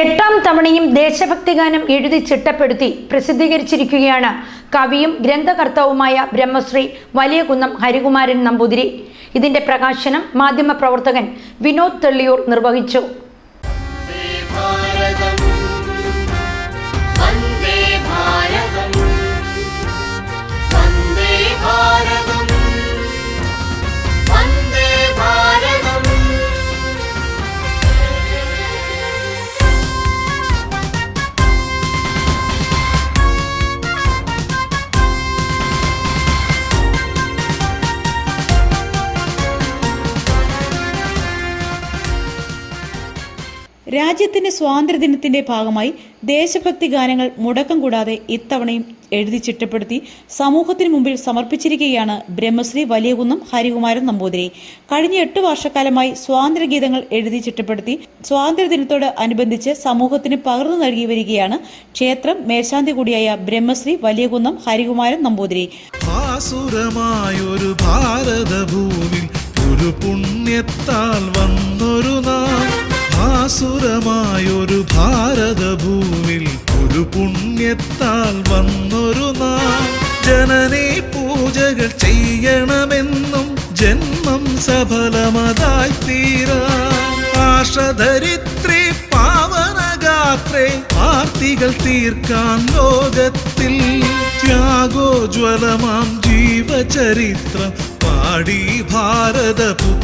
എട്ടാം തവണയും ദേശഭക്തി ഗാനം എഴുതി ചിട്ടപ്പെടുത്തി പ്രസിദ്ധീകരിച്ചിരിക്കുകയാണ് കവിയും ഗ്രന്ഥകർത്താവുമായ ബ്രഹ്മശ്രീ വലിയകുന്നം ഹരികുമാരൻ നമ്പൂതിരി. ഇതിന്റെ പ്രകാശനം മാധ്യമപ്രവർത്തകൻ വിനോദ് തെള്ളിയൂർ നിർവഹിച്ചു. രാജ്യത്തിന്റെ സ്വാതന്ത്ര്യദിനത്തിന്റെ ഭാഗമായി ദേശഭക്തി ഗാനങ്ങൾ മുടക്കം കൂടാതെ ഇത്തവണയും എഴുതി ചിട്ടപ്പെടുത്തി സമൂഹത്തിന് മുമ്പിൽ സമർപ്പിച്ചിരിക്കുകയാണ് ബ്രഹ്മശ്രീ വലിയകുന്നം ഹരികുമാരൻ നമ്പൂതിരി. കഴിഞ്ഞ എട്ട് വർഷക്കാലമായി സ്വാതന്ത്ര്യഗീതങ്ങൾ എഴുതി ചിട്ടപ്പെടുത്തി സ്വാതന്ത്ര്യദിനത്തോട് അനുബന്ധിച്ച് സമൂഹത്തിന് പകർന്നു നൽകി വരികയാണ് ക്ഷേത്രം മേശാന്തി കൂടിയായ ബ്രഹ്മശ്രീ വലിയകുന്നം ഹരികുമാരൻ നമ്പൂതിരി. ഒരു പുണ്യത്താൽ വന്നൊരു നാം ആസുരമായൊരു ഭാരതഭൂമിൽ ഒരു പുണ്യത്താൽ വന്നൊരു നാൾ. ജനനെ പൂജകൾ ചെയ്യണമെന്നും ജന്മം സഫലമതായി തീരാ. ആഷധരിത്രി പാവനഗാത്രേ ആർത്തികൾ തീർക്കാൻ ലോകത്തിൽ ത്യാഗോജ്വലമാം ജീവചരിത്രം പാടി ഭാരതപുത്രന്മാർ.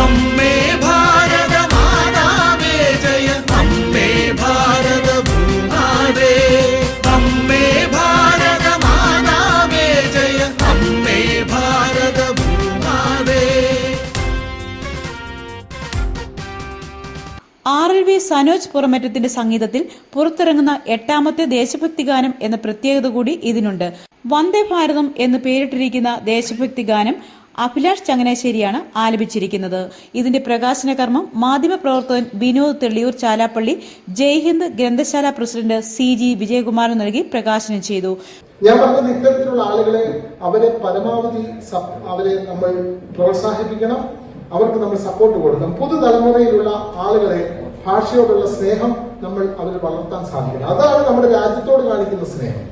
അമ്മേ ആർ എൽ വി സനോജ് പുറമറ്റത്തിന്റെ സംഗീതത്തിൽ പുറത്തിറങ്ങുന്ന എട്ടാമത്തെ ദേശഭക്തി ഗാനം എന്ന പ്രത്യേകത കൂടി ഇതിനുണ്ട്. വന്ദേ ഭാരതം എന്ന് പേരിട്ടിരിക്കുന്ന ദേശഭക്തി ഗാനം അഭിലാഷ് ചങ്ങനാശ്ശേരിയാണ് ആലപിച്ചിരിക്കുന്നത്. ഇതിന്റെ പ്രകാശന കർമ്മം മാധ്യമപ്രവർത്തകൻ വിനോദ് തെള്ളിയൂർ ചാലാപ്പള്ളി ജയ്ഹിന്ദ് ഗ്രന്ഥശാല പ്രസിഡന്റ് സി ജി വിജയകുമാരൻ നൽകി പ്രകാശനം ചെയ്തു. ഞാൻ പറഞ്ഞത് ഇത്തരത്തിലുള്ള ആളുകളെ അവരെ പരമാവധി അവരെ നമ്മൾ പ്രോത്സാഹിപ്പിക്കണം. അവർക്ക് നമ്മൾ സപ്പോർട്ട് കൊടുക്കണം. പുതുതലമുറയിലുള്ള ആളുകളെ ഭാഷയോടുള്ള സ്നേഹം നമ്മൾ അതിൽ വളർത്താൻ സാധിക്കണം. അതാണ് നമ്മുടെ രാജ്യത്തോട് കാണിക്കുന്ന സ്നേഹം.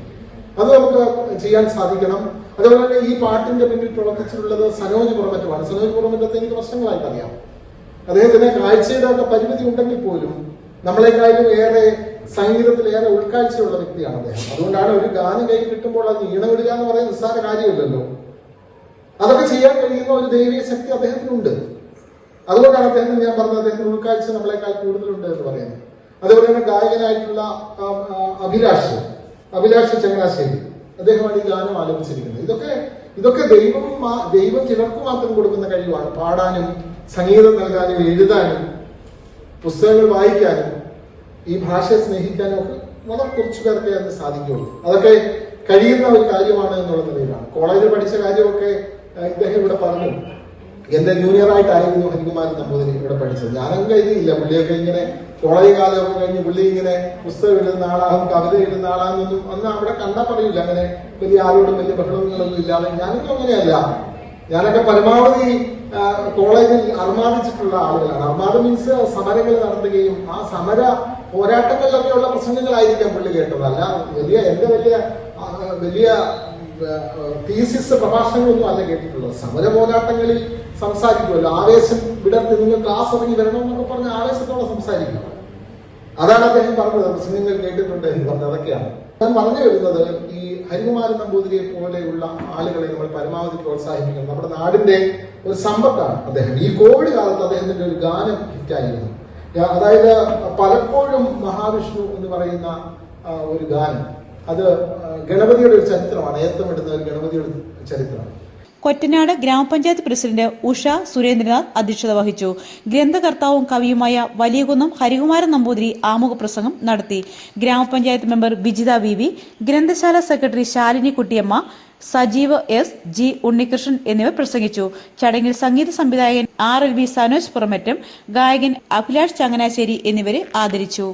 അത് നമുക്ക് ചെയ്യാൻ സാധിക്കണം. അതുപോലെ തന്നെ ഈ പാട്ടിന്റെ പിന്നിൽ പ്രവർത്തിച്ചിട്ടുള്ളത് സനോജ് പുറമറ്റമാണ്. സനോജ് പുറമറ്റത്തെ എനിക്ക് വർഷങ്ങളായിട്ട് അറിയാം. അദ്ദേഹത്തിന് കാഴ്ചയുടെ ഒക്കെ പരിമിതി ഉണ്ടെങ്കിൽ പോലും നമ്മളെക്കാളും ഏറെ സംഗീതത്തിൽ ഏറെ ഉൾക്കാഴ്ചയുള്ള വ്യക്തിയാണ് അദ്ദേഹം. അതുകൊണ്ടാണ് ഒരു ഗാനം കൈ കിട്ടുമ്പോൾ അത് ഈണമിടുക എന്ന് പറയുന്ന നിസ്സാര കാര്യമില്ലല്ലോ. അതൊക്കെ ചെയ്യാൻ കഴിയുന്ന ഒരു ദൈവീയ ശക്തി അദ്ദേഹത്തിനുണ്ട്. അതുകൊണ്ടാണ് അദ്ദേഹത്തിന് ഞാൻ പറഞ്ഞത് അദ്ദേഹത്തിന് ഉൾക്കാഴ്ച നമ്മളെക്കാൾ കൂടുതലുണ്ട് എന്ന് പറയുന്നത്. അതേപോലെ തന്നെ ഗായകനായിട്ടുള്ള അഭിലാഷ് അഭിലാഷ് ചങ്ങനാശ്ശേരി. അദ്ദേഹമാണ് ഈ ഗാനം ആലപിച്ചിരിക്കുന്നത്. ഇതൊക്കെ ഇതൊക്കെ ദൈവം ദൈവം ചിലർക്ക് മാത്രം കൊടുക്കുന്ന കഴിവാണ്. പാടാനും സംഗീതം നൽകാനും എഴുതാനും പുസ്തകങ്ങൾ വായിക്കാനും ഈ ഭാഷയെ സ്നേഹിക്കാനും ഒക്കെ വളരെ കുറച്ചു പേർക്കേ അത് സാധിക്കുള്ളൂ അതൊക്കെ കഴിയുന്ന ഒരു കാര്യമാണ് എന്നുള്ള നിലയിലാണ്. കോളേജിൽ പഠിച്ച കാര്യമൊക്കെ ഇദ്ദേഹം ഇവിടെ പറഞ്ഞു. എന്റെ ജൂനിയർ ആയിട്ടായിരുന്നു ഹനുമാൻ നമ്പൂതിരി ഇവിടെ പഠിച്ചത്. ഞാനും എഴുതിയില്ല. പുള്ളിയൊക്കെ ഇങ്ങനെ കോളേജ് കാലമൊക്കെ കഴിഞ്ഞ് പുള്ളി ഇങ്ങനെ പുസ്തകം എഴുതുന്ന ആളാകും കവിത എഴുതുന്ന ആളാകുന്നൊന്നും അന്ന് അവിടെ കണ്ടാൽ പറയില്ല അങ്ങനെ വലിയ ആരോടും വലിയ ബഹളങ്ങളൊന്നും ഇല്ലാതെ. ഞാനൊക്കെ അങ്ങനെയല്ല. ഞാനൊക്കെ പരമാവധി കോളേജിൽ അർമാദിച്ചിട്ടുള്ള ആളുകളാണ്. അർമാദം മീൻസ് സമരങ്ങൾ നടത്തുകയും ആ സമര പോരാട്ടങ്ങളിലൊക്കെയുള്ള പ്രസംഗങ്ങളായിരിക്കാം പുള്ളി കേട്ടത്. അല്ല വലിയ എന്റെ വലിയ വലിയ തീസിസ് പ്രഭാഷണങ്ങളൊന്നും അല്ല കേട്ടിട്ടുള്ളത്. സമര പോരാട്ടങ്ങളിൽ സംസാരിക്കുമല്ലോ. ആവേശം വിടർത്തി നിങ്ങൾ ക്ലാസ് ഇറങ്ങി വരണമെന്നൊക്കെ പറഞ്ഞ് ആവേശത്തോടെ സംസാരിക്കും. അതാണ് അദ്ദേഹം പറഞ്ഞത്. പ്രസംഗങ്ങൾ കേട്ടിട്ടുണ്ട് എന്ന് പറഞ്ഞത് അതൊക്കെയാണ്. ഞാൻ പറഞ്ഞു വരുന്നത് ഈ ഹരികുമാരൻ നമ്പൂതിരിയെ പോലെയുള്ള ആളുകളെ നമ്മൾ പരമാവധി പ്രോത്സാഹിപ്പിക്കണം. നമ്മുടെ നാടിന്റെ ഒരു സമ്പത്താണ് അദ്ദേഹം. ഈ കോവിഡ് കാലത്ത് അദ്ദേഹത്തിന്റെ ഒരു ഗാനം ഹിറ്റായിരുന്നു. അതായത് പലപ്പോഴും മഹാവിഷ്ണു എന്ന് പറയുന്ന ഒരു ഗാനം. അത് ഗണപതിയുടെ ഒരു ചരിത്രമാണ്. ഏത്തമിടുന്ന ഒരു ഗണപതിയുടെ ചരിത്രമാണ് കൊറ്റനാട് ഗ്രാമപഞ്ചായത്ത് പ്രസിഡന്റ് ഉഷ സുരേന്ദ്രനാഥ് അധ്യക്ഷത വഹിച്ചു. ഗ്രന്ഥകർത്താവും കവിയുമായ വലിയകുന്നം ഹരികുമാരൻ നമ്പൂതിരി ആമുഖ പ്രസംഗം നടത്തി. Grama panchayat member Bijitha V V ഗ്രന്ഥശാല secretary Shalini Kuttiyamma Sajeev S G Unnikrishnan എന്നിവർ പ്രസംഗിച്ചു. ചടങ്ങിൽ സംഗീത സംവിധായകൻ R L V Sanoj Puramattam ഗായകൻ അഭിലാഷ് ചങ്ങനാശ്ശേരി എന്നിവരെ ആദരിച്ചു.